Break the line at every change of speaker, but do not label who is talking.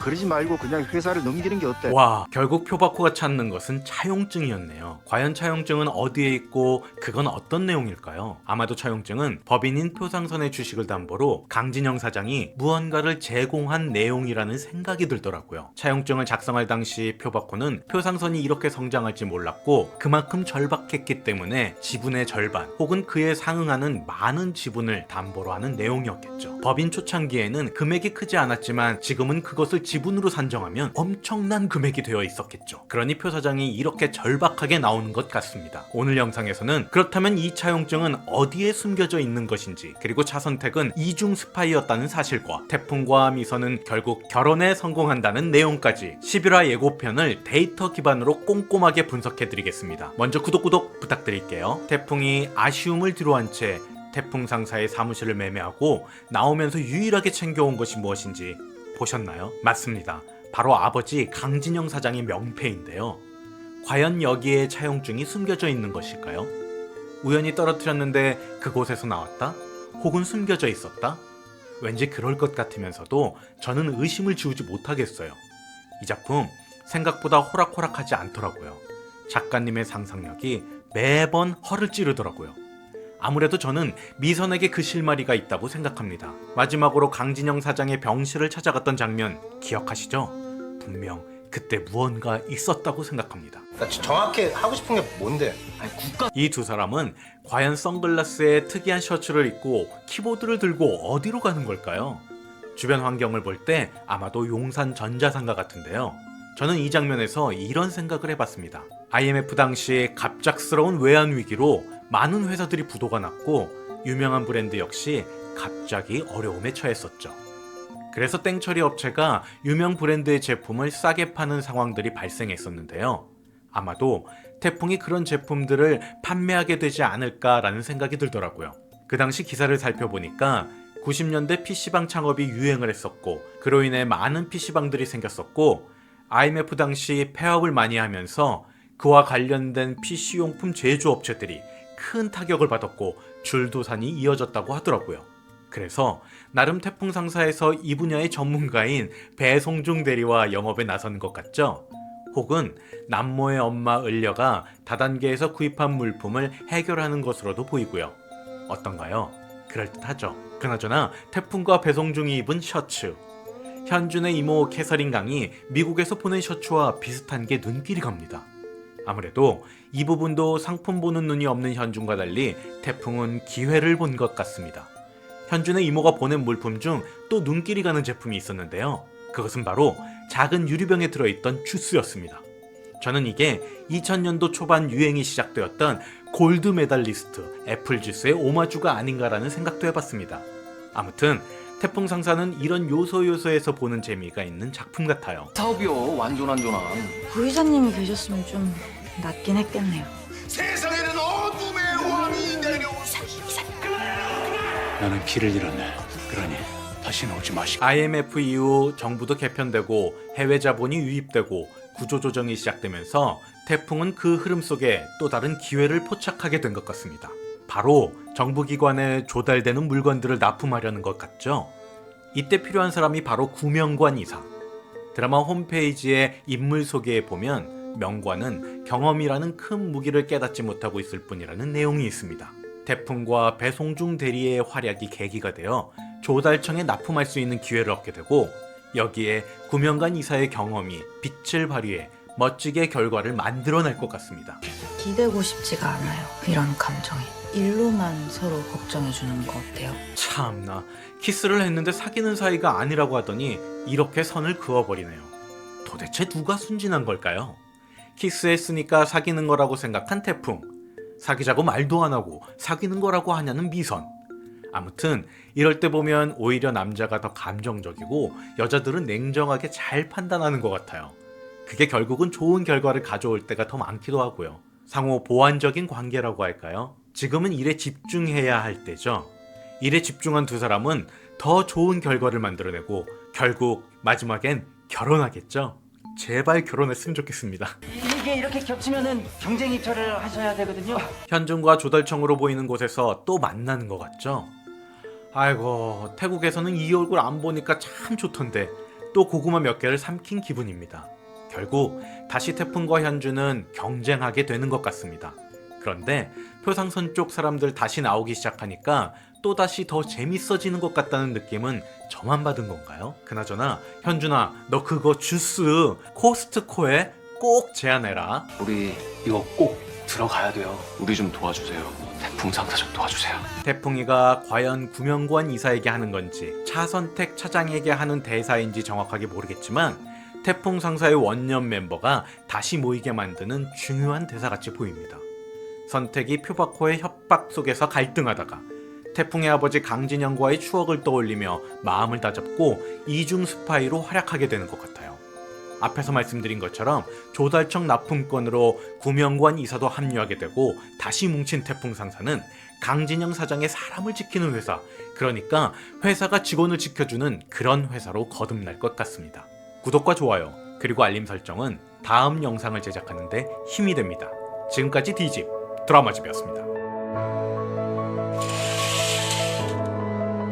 그러지 말고 그냥 회사를 넘기는 게 어때?
와, 결국 표바코가 찾는 것은 차용증이었네요. 과연 차용증은 어디에 있고 그건 어떤 내용일까요? 아마도 차용증은 법인인 표상선의 주식을 담보로 강진영 사장이 무언가를 제공한 내용이라는 생각이 들더라고요. 차용증을 작성할 당시 표바코는 표상선이 이렇게 성장할지 몰랐고 그만큼 절박했기 때문에 지분의 절반 혹은 그에 상응하는 많은 지분을 담보로 하는 내용이었겠죠. 법인 초창기에는 금액이 크지 않았지만 지금은 그것을 지분으로 산정하면 엄청난 금액이 되어 있었겠죠. 그러니 표 사장이 이렇게 절박하게 나오는 것 같습니다. 오늘 영상에서는 그렇다면 이 차용증은 어디에 숨겨져 있는 것인지 그리고 차선택은 이중 스파이였다는 사실과 태풍과 미선은 결국 결혼에 성공한다는 내용까지 11화 예고편을 데이터 기반으로 꼼꼼하게 분석해드리겠습니다. 먼저 구독 구독 부탁드릴게요. 태풍이 아쉬움을 뒤로한 채 태풍 상사의 사무실을 매매하고 나오면서 유일하게 챙겨온 것이 무엇인지 보셨나요? 맞습니다. 바로 아버지 강진영 사장의 명패인데요. 과연 여기에 차용증이 숨겨져 있는 것일까요? 우연히 떨어뜨렸는데 그곳에서 나왔다? 혹은 숨겨져 있었다? 왠지 그럴 것 같으면서도 저는 의심을 지우지 못하겠어요. 이 작품 생각보다 호락호락하지 않더라고요. 작가님의 상상력이 매번 허를 찌르더라고요. 아무래도 저는 미선에게 그 실마리가 있다고 생각합니다. 마지막으로 강진영 사장의 병실을 찾아갔던 장면 기억하시죠? 분명 그때 무언가 있었다고 생각합니다.
정확히 하고 싶은 게 뭔데?
아니 국가
이 두 사람은 과연 선글라스에 특이한 셔츠를 입고 키보드를 들고 어디로 가는 걸까요? 주변 환경을 볼 때 아마도 용산 전자상가 같은데요. 저는 이 장면에서 이런 생각을 해봤습니다. IMF 당시 갑작스러운 외환 위기로 많은 회사들이 부도가 났고 유명한 브랜드 역시 갑자기 어려움에 처했었죠. 그래서 땡처리 업체가 유명 브랜드의 제품을 싸게 파는 상황들이 발생했었는데요. 아마도 태풍이 그런 제품들을 판매하게 되지 않을까라는 생각이 들더라고요. 그 당시 기사를 살펴보니까 90년대 PC방 창업이 유행을 했었고 그로 인해 많은 PC방들이 생겼었고 IMF 당시 폐업을 많이 하면서 그와 관련된 PC용품 제조업체들이 큰 타격을 받았고 줄도산이 이어졌다고 하더라고요. 그래서 나름 태풍 상사에서 이 분야의 전문가인 배송중 대리와 영업에 나서는 것 같죠? 혹은 남모의 엄마 을려가 다단계에서 구입한 물품을 해결하는 것으로도 보이고요. 어떤가요? 그럴듯하죠. 그나저나 태풍과 배송 중이 입은 셔츠. 현준의 이모 캐서린 강이 미국에서 보낸 셔츠와 비슷한 게 눈길이 갑니다. 아무래도 이 부분도 상품 보는 눈이 없는 현준과 달리 태풍은 기회를 본 것 같습니다. 현준의 이모가 보낸 물품 중 또 눈길이 가는 제품이 있었는데요. 그것은 바로 작은 유리병에 들어있던 주스였습니다. 저는 이게 2000년도 초반 유행이 시작되었던 골드 메달리스트 애플 주스의 오마주가 아닌가라는 생각도 해봤습니다. 아무튼 태풍 상사는 이런 요소 요소에서 보는 재미가 있는 작품 같아요.
사업이요 완전 완전한
부의사님이 계셨으면 좀 낫긴 했겠네요.
세상에는 어둠의 왕이 내려오고
나는 길을 잃었네. 그러니 다시는 오지 마시고.
IMF 이후 정부도 개편되고 해외 자본이 유입되고 구조조정이 시작되면서 태풍은 그 흐름 속에 또 다른 기회를 포착하게 된 것 같습니다. 바로 정부기관에 조달되는 물건들을 납품하려는 것 같죠? 이때 필요한 사람이 바로 구명관 이사. 드라마 홈페이지의 인물 소개에 보면 명관은 경험이라는 큰 무기를 깨닫지 못하고 있을 뿐이라는 내용이 있습니다. 태풍과 배송중 대리의 활약이 계기가 되어 조달청에 납품할 수 있는 기회를 얻게 되고 여기에 구명관 이사의 경험이 빛을 발휘해 멋지게 결과를 만들어낼 것 같습니다.
기대고 싶지가 않아요. 이런 감정이. 일로만 서로 걱정해주는 거 어때요?
참나 키스를 했는데 사귀는 사이가 아니라고 하더니 이렇게 선을 그어버리네요. 도대체 누가 순진한 걸까요? 키스했으니까 사귀는 거라고 생각한 태풍. 사귀자고 말도 안 하고 사귀는 거라고 하냐는 미선. 아무튼 이럴 때 보면 오히려 남자가 더 감정적이고 여자들은 냉정하게 잘 판단하는 것 같아요. 그게 결국은 좋은 결과를 가져올 때가 더 많기도 하고요. 상호 보완적인 관계라고 할까요? 지금은 일에 집중해야 할 때죠. 일에 집중한 두 사람은 더 좋은 결과를 만들어내고 결국 마지막엔 결혼하겠죠. 제발 결혼했으면 좋겠습니다.
이게 이렇게 겹치면은 경쟁 입찰을 하셔야 되거든요
현준과 조달청으로 보이는 곳에서 또 만나는 것 같죠? 아이고 태국에서는 이 얼굴 안 보니까 참 좋던데 또 고구마 몇 개를 삼킨 기분입니다. 결국 다시 태풍과 현주는 경쟁하게 되는 것 같습니다. 그런데 표상선 쪽 사람들 다시 나오기 시작하니까 또다시 더 재밌어지는 것 같다는 느낌은 저만 받은 건가요? 그나저나 현준아 너 그거 주스 코스트코에 꼭 제안해라
우리 이거 꼭 들어가야 돼요. 우리 좀 도와주세요. 태풍 상사 좀 도와주세요.
태풍이가 과연 구명관 이사에게 하는 건지 차선택 차장에게 하는 대사인지 정확하게 모르겠지만 태풍 상사의 원년 멤버가 다시 모이게 만드는 중요한 대사같이 보입니다. 선택이 표박호의 협박 속에서 갈등하다가 태풍의 아버지 강진영과의 추억을 떠올리며 마음을 다잡고 이중 스파이로 활약하게 되는 것 같아요. 앞에서 말씀드린 것처럼 조달청 납품건으로 구명관 이사도 합류하게 되고 다시 뭉친 태풍 상사는 강진영 사장의 사람을 지키는 회사, 그러니까 회사가 직원을 지켜주는 그런 회사로 거듭날 것 같습니다. 구독과 좋아요, 그리고 알림 설정은 다음 영상을 제작하는데 힘이 됩니다. 지금까지 D집 드라마집이었습니다.